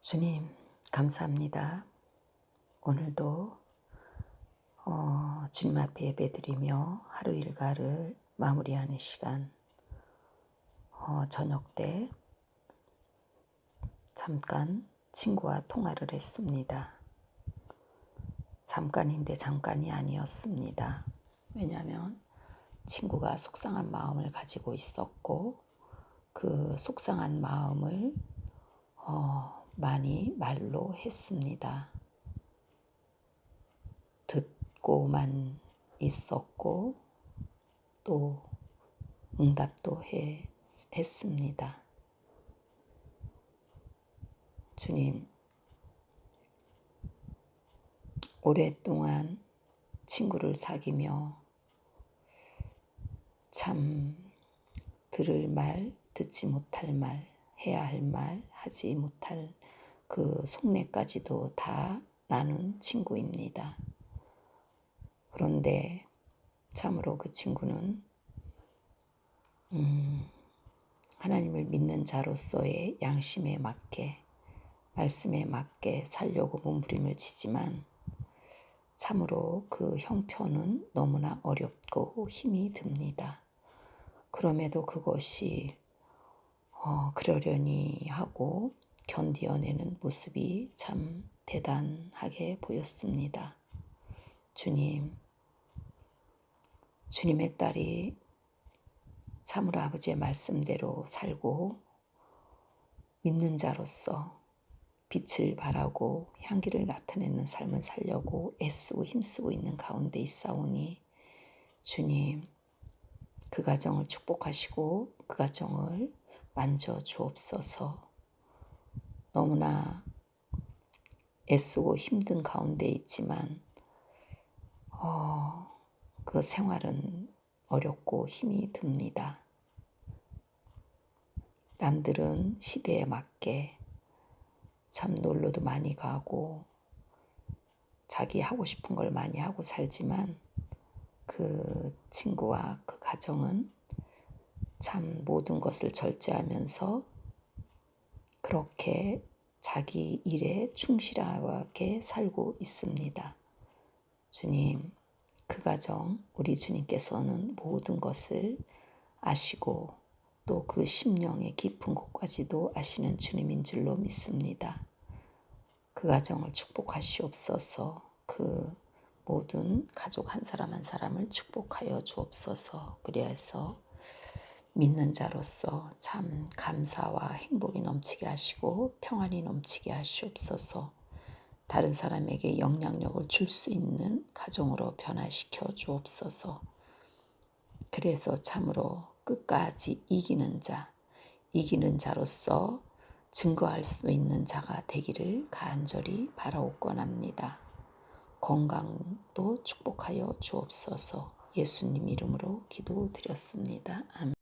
주님, 감사합니다. 오늘도 어, 주님 앞에 예배드리며 하루 일과를 마무리하는 시간, 어, 저녁 때 잠깐 친구와 통화를 했습니다. 잠깐인데 잠깐이 아니었습니다. 왜냐하면 친구가 속상한 마음을 가지고 있었고, 그 속상한 마음을 어, 많이 말로 했습니다. 듣고만 있었고 또 응답도 해, 했습니다. 주님, 오랫동안 친구를 사귀며 참 들을 말, 듣지 못할 말, 해야 할 말, 하지 못할 그 속내까지도 다 나눈 친구입니다. 그런데 참으로 그 친구는 음, 하나님을 믿는 자로서의 양심에 맞게 말씀에 맞게 살려고 몸부림을 치지만 참으로 그 형편은 너무나 어렵고 힘이 듭니다. 그럼에도 그것이 어, 그러려니 하고 견디어내는 모습이 참 대단하게 보였습니다. 주님, 주님의 딸이 참으로 아버지의 말씀대로 살고 믿는 자로서 빛을 발하고 향기를 나타내는 삶을 살려고 애쓰고 힘쓰고 있는 가운데 있사오니 주님 그 가정을 축복하시고 그 가정을 만져 주옵소서. 너무나 애쓰고 힘든 가운데 있지만 어, 그 생활은 어렵고 힘이 듭니다. 남들은 시대에 맞게 참 놀러도 많이 가고 자기 하고 싶은 걸 많이 하고 살지만 그 친구와 그 가정은 참 모든 것을 절제하면서 그렇게 자기 일에 충실하게 살고 있습니다. 주님, 그 가정 우리 주님께서는 모든 것을 아시고 또 그 심령의 깊은 곳까지도 아시는 주님인 줄로 믿습니다. 그 가정을 축복하시옵소서. 그 모든 가족 한 사람 한 사람을 축복하여 주옵소서. 그리해서 믿는 자로서 참 감사와 행복이 넘치게 하시고 평안이 넘치게 하시옵소서. 다른 사람에게 영향력을 줄 수 있는 가정으로 변화시켜 주옵소서. 그래서 참으로 끝까지 이기는 자, 이기는 자로서 증거할 수 있는 자가 되기를 간절히 바라옵건합니다. 건강도 축복하여 주옵소서. 예수님 이름으로 기도드렸습니다. 아멘.